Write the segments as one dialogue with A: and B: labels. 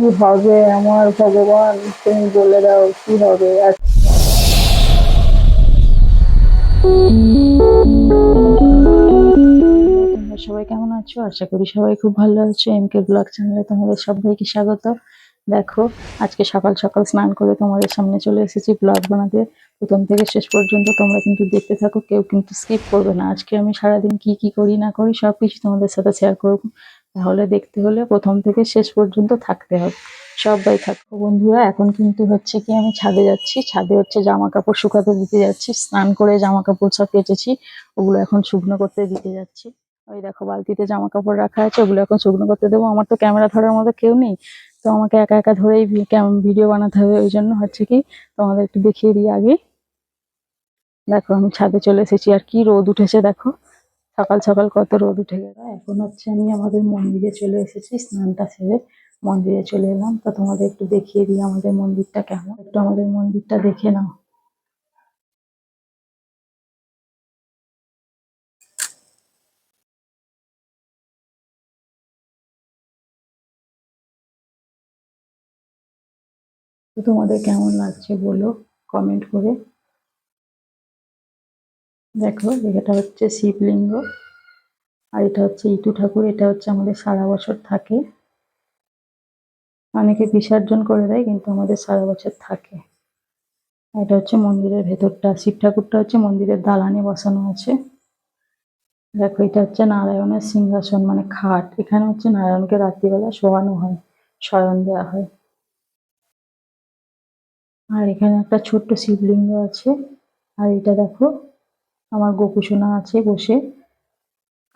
A: কি হবে আমার ভগবান? তুমি বলে দাও, কি হবে? তোমরা সবাই কেমন আছো? আশা করি সবাই খুব ভালো আছো। এম কে ব্লগ চ্যানেলে তোমাদের সবাইকে স্বাগত। দেখো, আজকে সকাল সকাল স্নান করে তোমাদের সামনে চলে এসেছি ব্লগ বানাতে। প্রথম থেকে শেষ পর্যন্ত তোমরা কিন্তু দেখতে থাকো, কেউ কিন্তু স্কিপ করবে না। আজকে আমি সারাদিন কি কি করি না করি সব কিছু তোমাদের সাথে শেয়ার করব। তাহলে দেখতে হলে প্রথম থেকে শেষ পর্যন্ত থাকতে হবে। সবাই থাকব বন্ধুরা, এখন কিন্তু হচ্ছে কি আমি ছাদে যাচ্ছি। ছাদে হচ্ছে জামা কাপড় শুকাতে দিতে যাচ্ছি, স্নান করে জামা কাপড় সব কেচেছি, ওগুলো এখন শুকনো করতে দিতে যাচ্ছি। ওই দেখো বালতিতে জামা কাপড় রাখা আছে, ওগুলো এখন শুকনো করতে দেবো। আমার তো ক্যামেরা ধরার মতো কেউ নেই, তো আমাকে একা একা ধরেই ভিডিও বানাতে হবে। ওই জন্য হচ্ছে কি তোমাদের একটু দেখিয়ে দিই আগে। দেখো আমি ছাদে চলে এসেছি, আর কি রোদ উঠেছে দেখো। সকাল সকাল কত রোদ উঠে গেল। এখন হচ্ছে আমি আমাদের মন্দিরে চলে এসেছি, স্নানটা সেরে মন্দিরে চলে এলাম। তো তোমাদের একটু দেখিয়ে দিই আমাদের মন্দিরটা কেমন। একটু আমাদের মন্দিরটা দেখে নাও। তোমাদের কেমন লাগছে বলো কমেন্ট করে। দেখো, এটা হচ্ছে শিবলিঙ্গ আর এটা হচ্ছে ইটু ঠাকুর, এটা হচ্ছে আমাদের সারা বছর থাকে। অনেকে বিসর্জন করে দেয়, কিন্তু আমাদের সারা বছর থাকে। এটা হচ্ছে মন্দিরের ভেতরটা, শিব ঠাকুরটা হচ্ছে মন্দিরের দালানে বসানো আছে। দেখো, এটা হচ্ছে নারায়ণের সিংহাসন মানে খাট। এখানে হচ্ছে নারায়ণকে রাত্রিবেলা শোয়ানো হয়, শয়ন দেওয়া হয়। আর এখানে একটা ছোট্ট শিবলিঙ্গ আছে। আর এটা দেখো আমার গোপুসোনা আছে বসে।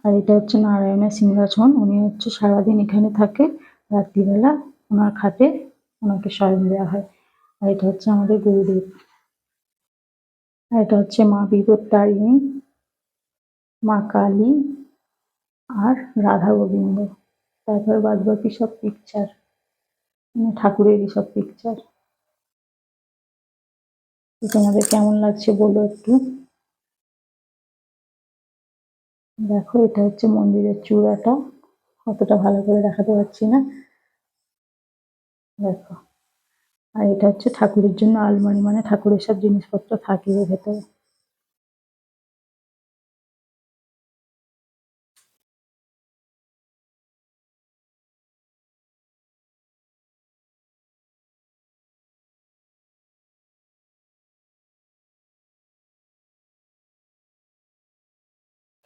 A: আর এটা হচ্ছে নারায়ণের সিংহাসন, উনি হচ্ছে সারাদিন এখানে থাকে, রাত্রিবেলা ওনার খাটে ওনাকে শয়ন দেওয়া হয়। আর এটা হচ্ছে আমাদের গুরুদেব। আর এটা হচ্ছে মা বিপত্তারিণী, মা কালী আর রাধা গোবিন্দ। তারপর বাদ বাকি সব পিকচার মানে ঠাকুরেরই সব পিকচার তোমাদের কেমন লাগছে বলো একটু? দেখো, এটা হচ্ছে মন্দিরের চূড়াটা। অতটা ভালো করে দেখাতে পারছি না। দেখো, আর এটা হচ্ছে ঠাকুরের জন্য আলমারি মানে ঠাকুরের সব জিনিসপত্র থাকে ভেতরে।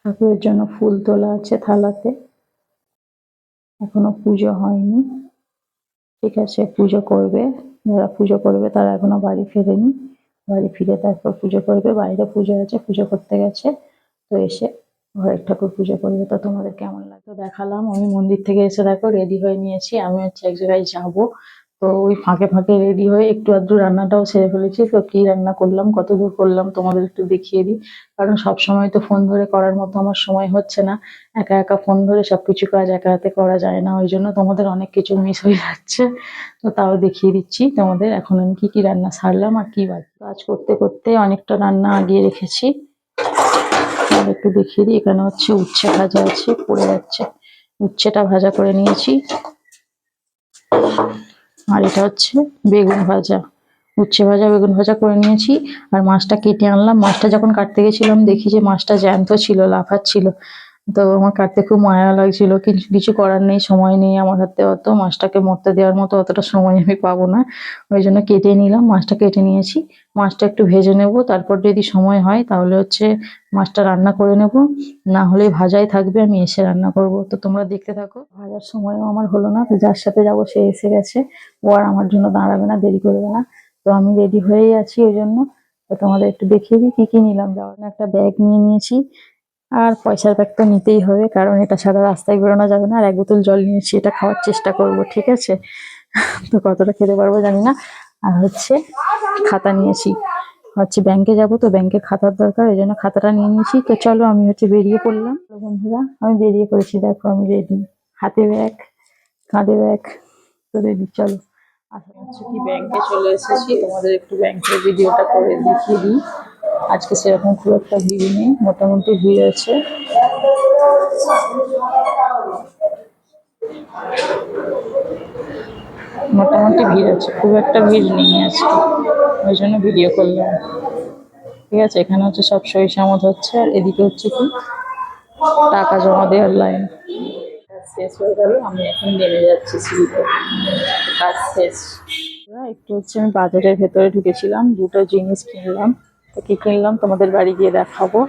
A: ঠাকুরের জন্য ফুল তোলা আছে থালাতে। এখনও পুজো হয়নি। ঠিক আছে, পুজো করবে। যারা পুজো করবে তারা এখনও বাড়ি ফেরেনি। বাড়ি ফিরে তারপর পুজো করবে। বাইরে পুজো আছে, পুজো করতে গেছে। তো এসে ঘরের ঠাকুর পুজো করবে। তো তোমাদের কেমন লাগতো দেখালাম। আমি মন্দির থেকে এসে দেখো রেডি হয়ে নিয়েছি। আমি হচ্ছে এক জায়গায় যাব। তো ওই ফাঁকে ফাঁকে রেডি হয়ে একটু আধটু রান্নাটাও সেরে ফেলেছি। তো কি রান্না করলাম, কত দূর করলাম তোমাদের একটু দেখিয়ে দিই। কারণ সব সময় তো ফোন ধরে করার মতো আমার সময় হচ্ছে না। একা একা ফোন ধরে সবকিছু কাজ একা হাতে করা যায় না, ওই জন্য তোমাদের অনেক কিছু মিস হয়ে যাচ্ছে। তো তাও দেখিয়ে দিচ্ছি তোমাদের এখন আমি কি কি রান্না সারলাম আর কি বাকি। কাজ করতে করতে অনেকটা রান্না আগিয়ে রেখেছি। একটু দেখিয়ে দিই, এখানে হচ্ছে উচ্ছে ভাজা আছে, পড়ে যাচ্ছে। উচ্ছেটা ভাজা করে নিয়েছি। আর এটা হচ্ছে বেগুন ভাজা। উচ্ছে ভাজা, বেগুন ভাজা করে নিয়েছি। আর মাছটা কেটে আনলাম। মাছটা যখন কাটতে গেছিলাম, দেখি যে মাছটা জ্যান্ত ছিল, লাফাচ্ছিল। তো আমার কাটতে খুব মায়া লাগছিল। কিছু কিছু করার নেই, সময় নেই আমার হাতে অত। মাছটাকে মরতে দেওয়ার মতো অতটা সময় আমি পাবো না। ওই জন্য কেটে নিলাম, মাছটা কেটে নিয়েছি। মাছটা একটু ভেজে নেব, তারপর যদি সময় হয় তাহলে হচ্ছে মাছটা রান্না করে নেব। না হলে ভাজাই থাকবে, আমি এসে রান্না করব। তো তোমরা দেখতে থাকো। ভাজার সময়ও আমার হলো না, তো যার সাথে যাব সে এসে গেছে। ও আর আমার জন্য দাঁড়াবে না, দেরি করবে না। তো আমি রেডি হয়েই আছি ওই জন্য। তো তোমাদের একটু দেখিয়ে দিই, কি কি নিলাম। যাওয়ার একটা ব্যাগ নিয়ে নিয়েছি। আর পয়সার ব্যাগ তো নিতেই হবে, কারণ এটা ছাড়া রাস্তায় বেরোনো যাবে না। আর এক বোতল জল নিয়েছি এটা খাওয়ার চেষ্টা করব, ঠিক আছে? তো কতটা খেতে পারব জানি না। আর হচ্ছে খাতা নিয়েছি হচ্ছে ব্যাংকে যাব, তো ব্যাংকের খাতার দরকার, এই জন্য খাতাটা নিয়ে নিয়েছি। তো চলো আমি হচ্ছে বেরিয়ে পড়লাম। বন্ধুরা, আমি বেরিয়ে পড়েছি, দেখো আমি রেডি হাতে ব্যাগ কাঁধে ব্যাগ তো রেডি চলো। আশা হচ্ছে কি ব্যাংকে চলে এসেছি, তোমাদের একটু ব্যাংকের ভিডিওটা করে দেখিয়ে দিই। আজকে সেরকম খুব একটা ভিড় নেই, মোটামুটি ভিড় আছে। মোটামুটি ভিড় আছে, খুব একটা ভিড় নেই আজকে, ওই জন্য ভিডিও করলাম। ঠিক আছে, এখানে হচ্ছে সব সই সামত হচ্ছে, আর এদিকে হচ্ছে কি, টাকা জমা দেওয়ার লাইন শেষ হয়ে গেল, আমি এখন নেমে যাচ্ছি কাজ শেষ। একটু হচ্ছে আমি বাজারের ভেতরে ঢুকেছিলাম, দুটো জিনিস কিনলাম। কি কিনলাম, তোমাদের বাড়ি গিয়ে দেখাবো।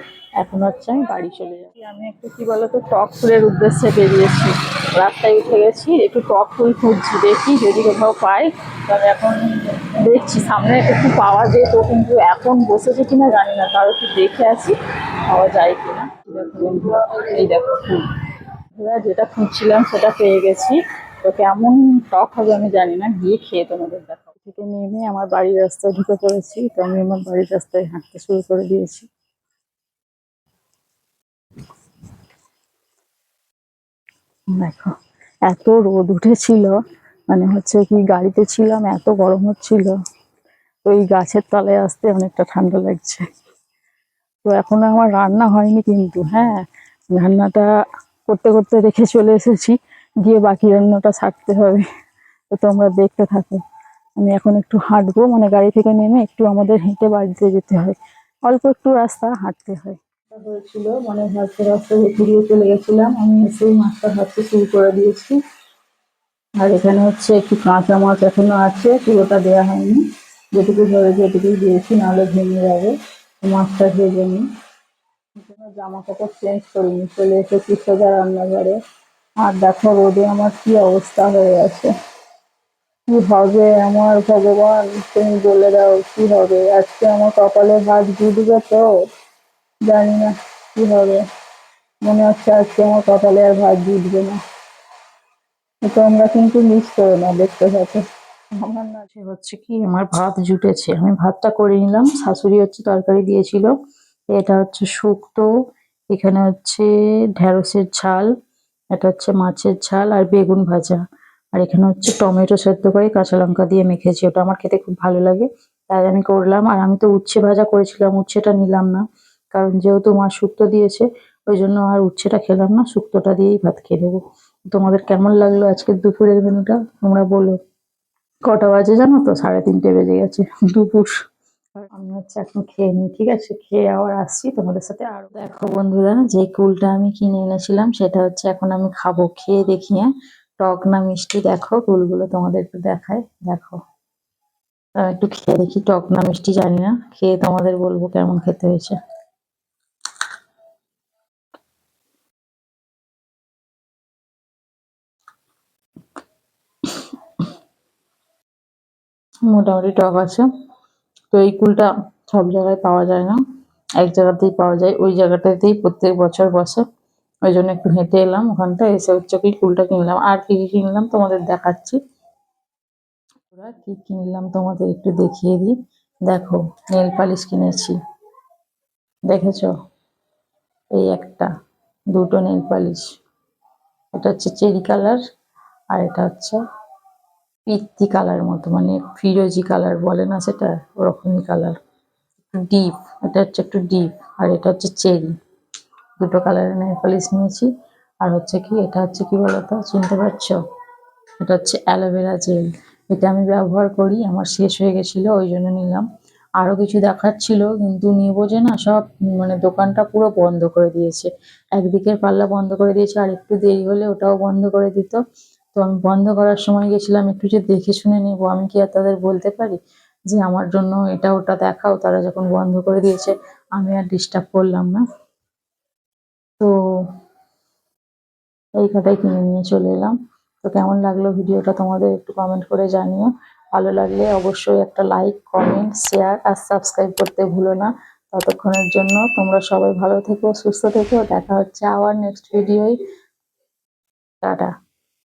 A: এখন হচ্ছে আমি বাড়ি চলে যাচ্ছি। আমি একটু কি বলতো, টক ফুলের উদ্দেশ্যে বেরিয়েছি। রাস্তায় উঠে গেছি, একটু টক ফুল খুঁজছি, দেখি যদি কোথাও পাই। তবে এখন দেখছি, সামনে একটু পাওয়া যেত কিন্তু এখন বসেছে কিনা জানি না তাও একটু দেখে আসি, পাওয়া যায় কিনা। দেখো এই দেখো ফুল। যেটা খুঁজছিলাম সেটা পেয়ে গেছি। তো কেমন টক হবে আমি জানি না, গিয়ে খেয়ে তোমাদের দেখাবো। থেকে নেমে আমার বাড়ির রাস্তায় ঢুকে পড়েছি। তো আমি আমার বাড়ির রাস্তায় হাঁটতে শুরু করে দিয়েছি। দেখো, এত রোদ উঠেছিল মানে হচ্ছে কি গাড়িতে ছিলাম, এত গরম হচ্ছিল। তো এই গাছের তলায় আসতে অনেকটা ঠান্ডা লাগছে। তো এখনও আমার রান্না হয়নি কিন্তু হ্যাঁ রান্নাটা করতে করতে রেখে চলে এসেছি, গিয়ে বাকি রান্নাটা ছাড়তে হবে। তো তোমরা দেখতে থাকো। আমি এখন একটু হাঁটবো মানে গাড়ি থেকে নেমে একটু আমাদের হেঁটে বাড়িতে যেতে হয়। অল্প একটু রাস্তা হাঁটতে হয়। হয়েছিল মানে ভাবতে রাস্তা ঘুরিয়ে চলে গেছিলাম। আমি এসে মাছটা ভাবতে শুরু করে দিয়েছি। আর এখানে হচ্ছে একটু কাঁচা মাছ এখনও আছে, পুরোটা দেওয়া হয়নি। যেটুকু ধরে এটুকুই দিয়েছি, নাহলে ভেঙে যাবে। মাছটা ভেজে এজন্য জামা কাপড় চেঞ্জ করিনি, চলে এসেছি সোজা রান্নাঘরে। আর দেখো রোদে আমার কি অবস্থা হয়ে গেছে কি হবে আমার ভগবান? তুমি বলে দাও, কি হবে? আজকে আমার কপালে ভাত জুটবে তো? জানি না, কি হবে? মনে হচ্ছে আজকে আমার কপালে আর ভাত জুটবে না। তোমরা কিন্তু মিস করো না দেখতে থাকো। আমার না সে হচ্ছে কি, আমার ভাত জুটেছে। আমি ভাতটা করে নিলাম। শাশুড়ি হচ্ছে তরকারি দিয়েছিল। এটা হচ্ছে শুক্তো, এখানে হচ্ছে ঢেঁড়সের ঝাল, এটা হচ্ছে মাছের ঝাল আর বেগুন ভাজা। আর এখানে হচ্ছে টমেটো সেদ্ধ করে কাঁচা লঙ্কা দিয়ে মেখেছি, ওটা আমার খেতে খুব ভালো লাগে। তাই আমি করলাম, আর আমি তো উচ্ছে ভাজা করেছিলাম, উচ্ছেটা নিলাম না। কারণ যেহেতু মা শুক্তো দিয়েছে, ওই জন্য আর উচ্ছেটা খেলাম না, শুক্তোটা দিয়েই ভাত খেয়ে নেব। তোমাদের কেমন লাগল আজকের দুপুরের মেনুটা? তোমরা বলো। কটা বাজে জানো তো? সাড়ে তিনটে বেজে গেছে দুপুর। আমি হচ্ছে এখন খেয়ে নিই, ঠিক আছে? খেয়ে আবার আসছি তোমাদের সাথে আরও। দেখো বন্ধুরা, যে কুলটা আমি কিনে এনেছিলাম, সেটা হচ্ছে এখন আমি খাব। খেয়ে দেখি হ্যাঁ? টক না মিষ্টি দেখো কুলগুলো তোমাদের একটু দেখায় দেখো। একটু খেয়ে দেখি টক না মিষ্টি, জানি না। খেয়ে তোমাদের বলব কেমন খেতে হয়েছে। মোটামুটি টক আছে। তো এই কুলটা সব জায়গায় পাওয়া যায় না। এক জায়গাতেই পাওয়া যায়, ওই জায়গাটাতেই প্রত্যেক বছর বসে। ওই জন্য একটু হেঁটে এলাম ওখানটা, এসে হচ্ছে কি কুলটা কিনলাম। আর কি কি কিনলাম তোমাদের দেখাচ্ছি। ওরা কি কিনলাম তোমাদের একটু দেখিয়ে দিই। দেখো, নেল পালিশ কিনেছি। দেখেছ? এই একটা, দুটো নেল পালিশ। এটা হচ্ছে চেরি কালার আর এটা হচ্ছে পিত্তি কালার মতো মানে ফিরোজি কালার বলে না সেটা? ওরকমই কালার। ডিপ, এটা হচ্ছে একটু ডিপ আর এটা হচ্ছে চেরি। দুটো কালারের নেল পালিশ নিয়েছি। আর হচ্ছে কি, এটা হচ্ছে কি বলতো, চিনতে পারছ? এটা হচ্ছে অ্যালোভেরা জেল এটা আমি ব্যবহার করি, আমার শেষ হয়ে গেছিল, ওই জন্য নিলাম। আরও কিছু দেখাচ্ছিল, কিন্তু নিবো যে না, সব মানে দোকানটা পুরো বন্ধ করে দিয়েছে। একদিকের পাল্লা বন্ধ করে দিয়েছে, আর একটু দেরি হলে ওটাও বন্ধ করে দিত। তো আমি বন্ধ করার সময় গেছিলাম, একটু যে দেখে শুনে নেব, আমি কি আর তাদের বলতে পারি? যে আমার জন্য এটা ওটা দেখাও, তারা যখন বন্ধ করে দিয়েছে, আমি আর ডিস্টার্ব করলাম না তো এই খাতাই কিনে নিয়ে চলে এলাম। তো কেমন লাগল ভিডিওটা তোমাদের একটু কমেন্ট করে জানিও। ভালো লাগলে অবশ্যই একটা লাইক কমেন্ট শেয়ার আর সাবস্ক্রাইব করতে ভুলো না। ততক্ষণের জন্য তোমরা সবাই ভালো থেকো, সুস্থ থেকো। দেখা হচ্ছে আবার নেক্সট ভিডিওয় টাটা।